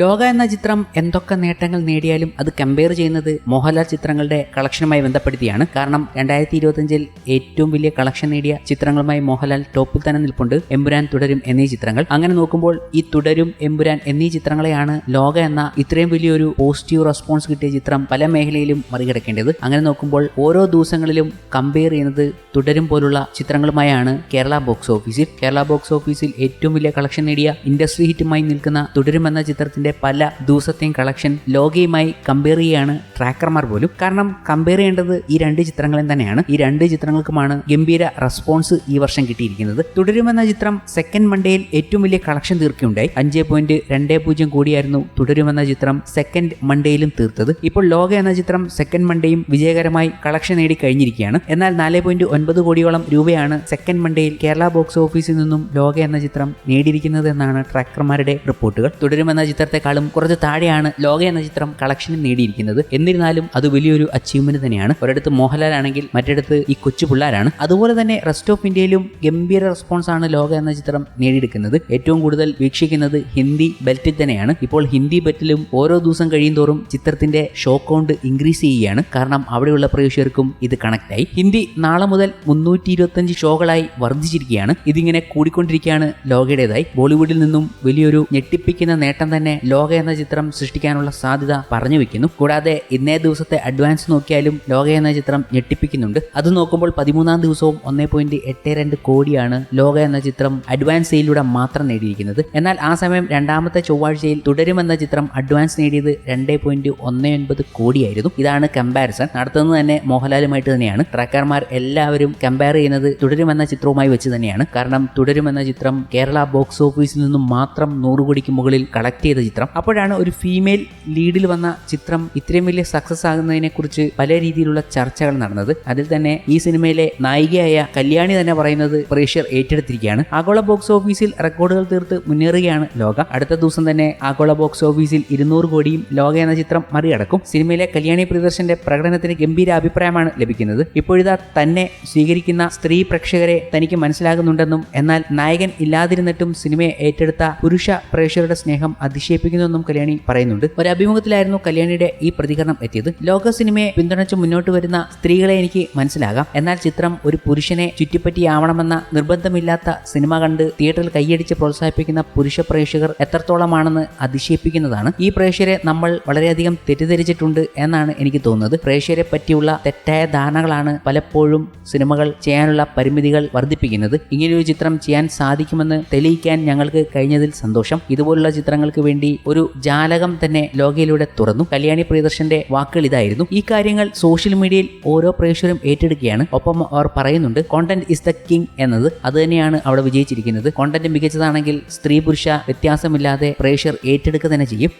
ലോക എന്ന ചിത്രം എന്തൊക്കെ നേട്ടങ്ങൾ നേടിയാലും അത് കമ്പയർ ചെയ്യുന്നത് മോഹൻലാൽ ചിത്രങ്ങളുടെ കളക്ഷനുമായി ബന്ധപ്പെടുത്തിയാണ്. കാരണം രണ്ടായിരത്തി ഇരുപത്തിയഞ്ചിൽ ഏറ്റവും വലിയ കളക്ഷൻ നേടിയ ചിത്രങ്ങളുമായി മോഹൻലാൽ ടോപ്പിൽ തന്നെ നിൽപ്പുണ്ട്. എമ്പുരാൻ തുടരും എന്നീ ചിത്രങ്ങൾ. അങ്ങനെ നോക്കുമ്പോൾ ഈ തുടരും എമ്പുരാൻ എന്നീ ചിത്രങ്ങളെയാണ് ലോക എന്ന ഇത്രയും വലിയൊരു പോസിറ്റീവ് റെസ്പോൺസ് കിട്ടിയ ചിത്രം പല മേഖലയിലും മറികടക്കേണ്ടത്. അങ്ങനെ നോക്കുമ്പോൾ ഓരോ ദിവസങ്ങളിലും കമ്പയർ ചെയ്യുന്നത് തുടരും പോലുള്ള ചിത്രങ്ങളുമായാണ് കേരള ബോക്സ് ഓഫീസിൽ കേരള ബോക്സ് ഓഫീസിൽ ഏറ്റവും വലിയ കളക്ഷൻ നേടിയ ഇൻഡസ്ട്രി ഹിറ്റുമായി നിൽക്കുന്ന തുടരും എന്ന ചിത്രത്തിന്റെ പല ദിവസത്തെയും കളക്ഷൻ ലോകയുമായി കമ്പയർ ചെയ്യുകയാണ് ട്രാക്കർമാർ പോലും. കാരണം കമ്പയർ ചെയ്യേണ്ടത് ഈ രണ്ട് ചിത്രങ്ങളും തന്നെയാണ്. ഈ രണ്ട് ചിത്രങ്ങൾക്കുമാണ് ഗംഭീര റെസ്പോൺസ് ഈ വർഷം കിട്ടിയിരിക്കുന്നത്. തുടരുമെന്ന ചിത്രം സെക്കൻഡ് മൺഡേയിൽ ഏറ്റവും വലിയ കളക്ഷൻ തീർക്കുകയുണ്ടായി. അഞ്ച് പോയിന്റ് രണ്ട് പൂജ്യം കോടിയായിരുന്നു തുടരുമെന്ന ചിത്രം സെക്കൻഡ് മൺഡേയിലും തീർത്തത്. ഇപ്പോൾ ലോക എന്ന ചിത്രം സെക്കൻഡ് മൺഡേയും വിജയകരമായി കളക്ഷൻ നേടി കഴിഞ്ഞിരിക്കുകയാണ്. എന്നാൽ നാല് പോയിന്റ് ഒൻപത് കോടിയോളം രൂപയാണ് സെക്കൻഡ് മൺഡേയിൽ കേരള ബോക്സ് ഓഫീസിൽ നിന്നും ലോക എന്ന ചിത്രം നേടിയിരിക്കുന്നത് എന്നാണ് ട്രാക്കർമാരുടെ റിപ്പോർട്ടുകൾ തുടരുമെന്ന ചിത്രത്തെക്കാളും കുറച്ച് താഴെയാണ് ലോക എന്ന ചിത്രം കളക്ഷനും നേടിയിരിക്കുന്നത്. എന്നിരുന്നാലും അത് വലിയൊരു അച്ചീവ്മെന്റ് തന്നെയാണ്. ഒരിടത്ത് മോഹൻലാൽ ആണെങ്കിൽ മറ്റിടത്ത് ഈ കൊച്ചു പിള്ളേരാണ്. അതുപോലെ തന്നെ റെസ്റ്റ് ഓഫ് ഇന്ത്യയിലും ഗംഭീര റെസ്പോൺസ് ആണ് ലോക എന്ന ചിത്രം നേടിയെടുക്കുന്നത്. ഏറ്റവും കൂടുതൽ വീക്ഷിക്കുന്നത് ഹിന്ദി ബെൽറ്റിൽ തന്നെയാണ്. ഇപ്പോൾ ഹിന്ദി ബെറ്റിലും ഓരോ ദിവസം കഴിയുന്തോറും ചിത്രത്തിന്റെ ഷോ കൗണ്ട് ഇൻക്രീസ് ചെയ്യുകയാണ്. കാരണം അവിടെയുള്ള പ്രേക്ഷകർക്കും ഇത് കണക്ട് ആയി. ഹിന്ദി നാളെ മുതൽ മുന്നൂറ്റി ഇരുപത്തഞ്ച് ഷോകളായി വർദ്ധിച്ചിരിക്കുകയാണ്. ഇതിങ്ങനെ കൂടിക്കൊണ്ടിരിക്കുകയാണ് ലോകയുടേതായി. ബോളിവുഡിൽ നിന്നും വലിയൊരു ഞെട്ടിപ്പിക്കുന്ന നേട്ടം തന്നെ ലോക എന്ന ചിത്രം സൃഷ്ടിക്കാനുള്ള സാധ്യത പറഞ്ഞു വെക്കുന്നു. കൂടാതെ ഇന്നേ ദിവസത്തെ അഡ്വാൻസ് നോക്കിയാലും ലോക എന്ന ചിത്രം ഞെട്ടിപ്പിക്കുന്നുണ്ട്. അത് നോക്കുമ്പോൾ പതിമൂന്നാം ദിവസവും ഒന്നേ പോയിന്റ് എട്ട് രണ്ട് കോടിയാണ് ലോക എന്ന ചിത്രം അഡ്വാൻസ് സെയിലൂടെ മാത്രം നേടിയിരിക്കുന്നത്. എന്നാൽ ആ സമയം രണ്ടാമത്തെ ചൊവ്വാഴ്ചയിൽ തുടരുമെന്ന ചിത്രം അഡ്വാൻസ് നേടിയത് രണ്ടേ പോയിന്റ് ഒന്ന് ഒൻപത് കോടിയായിരുന്നു. ഇതാണ് കമ്പാരിസൺ നടത്തുന്നത് തന്നെ മോഹൻലാലുമായിട്ട് തന്നെയാണ്. ട്രാക്കർമാർ എല്ലാവരും കമ്പയർ ചെയ്യുന്നത് തുടരുമെന്ന ചിത്രവുമായി വെച്ച് തന്നെയാണ്. കാരണം തുടരുമെന്ന ചിത്രം കേരള ബോക്സ് ഓഫീസിൽ നിന്നും മാത്രം നൂറ് കോടിക്ക് മുകളിൽ കളക്ട് ചെയ്ത ചിത്രം. അപ്പോഴാണ് ഒരു ഫീമെയിൽ ലീഡിൽ വന്ന ചിത്രം ഇത്രയും വലിയ സക്സസ് ആകുന്നതിനെ കുറിച്ച് പല രീതിയിലുള്ള ചർച്ചകൾ നടന്നത്. അതിൽ തന്നെ ഈ സിനിമയിലെ നായികയായ കല്യാണി തന്നെ പറയുന്നത് പ്രേക്ഷകർ ഏറ്റെടുത്തിരിക്കുകയാണ്. ആഗോള ബോക്സ് ഓഫീസിൽ റെക്കോർഡുകൾ തീർത്ത് മുന്നേറുകയാണ് ലോക. അടുത്ത ദിവസം തന്നെ ആഗോള ബോക്സ് ഓഫീസിൽ ഇരുന്നൂറ് കോടിയും ലോക എന്ന ചിത്രം മറികടക്കും. സിനിമയിലെ കല്യാണി പ്രിയദർശന്റെ പ്രകടനത്തിന് ഗംഭീര അഭിപ്രായമാണ് ലഭിക്കുന്നത്. ഇപ്പോഴിതാ തന്നെ സ്വീകരിക്കുന്ന സ്ത്രീ പ്രേക്ഷകരെ തനിക്ക് മനസ്സിലാകുന്നുണ്ടെന്നും എന്നാൽ നായകൻ ഇല്ലാതിരുന്നിട്ടും സിനിമയെ ഏറ്റെടുത്ത പുരുഷ പ്രേക്ഷകരുടെ സ്നേഹം അതിശയിപ്പിക്കുന്നുവെന്നും കല്യാണി പറയുന്നുണ്ട്. ഒരു അഭിമുഖത്തിലായിരുന്നു കല്യാണിയുടെ ഈ പ്രതികരണം എത്തിയത്. ലോക സിനിമയെ പിന്തുണച്ച് മുന്നോട്ട് വരുന്ന സ്ത്രീകളെ എനിക്ക് മനസ്സിലാകാം. എന്നാൽ ചിത്രം ഒരു പുരുഷനെ ചുറ്റിപ്പറ്റിയാവണമെന്ന നിർബന്ധമില്ലാത്ത സിനിമ കണ്ട് തിയേറ്ററിൽ കൈയടിച്ച് പ്രോത്സാഹിപ്പിക്കുന്ന പുരുഷ പ്രേക്ഷകർ എത്രത്തോളമാണെന്ന് അതിശയിപ്പിക്കുന്നതാണ്. ഈ പ്രേക്ഷകരെ നമ്മൾ വളരെയധികം തെറ്റിദ്ധരിച്ചിട്ടുണ്ട് എന്നാണ് എനിക്ക് തോന്നുന്നത്. പ്രേക്ഷകരെ പറ്റിയുള്ള തെറ്റായ ധാരണകളാണ് പലപ്പോഴും സിനിമകൾ ചെയ്യാനുള്ള പരിമിതികൾ വർദ്ധിപ്പിക്കുന്നത്. ഇങ്ങനെയൊരു ചിത്രം ചെയ്യാൻ സാധിക്കുമെന്ന് തെളിയിക്കാൻ ഞങ്ങൾക്ക് കഴിഞ്ഞതിൽ സന്തോഷം. ഇതുപോലുള്ള ചിത്രങ്ങൾക്ക് വേണ്ടി ഒരു ജാലകം തന്നെ ലോകയിലൂടെ തുറന്നു. കല്യാണി പ്രിയദർശന്റെ വാക്കുകൾ ഇതായിരുന്നു. ഈ കാര്യങ്ങൾ സോഷ്യൽ മീഡിയയിൽ ഓരോ പ്രേക്ഷകരും ഏറ്റെടുക്കുകയാണ്. ഒപ്പം അവർ പറയുന്നുണ്ട് കോണ്ടന്റ് ഇസ് ദ കിങ് എന്നത് അത് തന്നെയാണ് അവിടെ വിജയിച്ചിരിക്കുന്നത്. കോണ്ടന്റ് മികച്ചതാണെങ്കിൽ സ്ത്രീ പുരുഷ വ്യത്യാസമില്ലാതെ പ്രേക്ഷകർ ഏറ്റെടുക്കുക തന്നെ ചെയ്യും.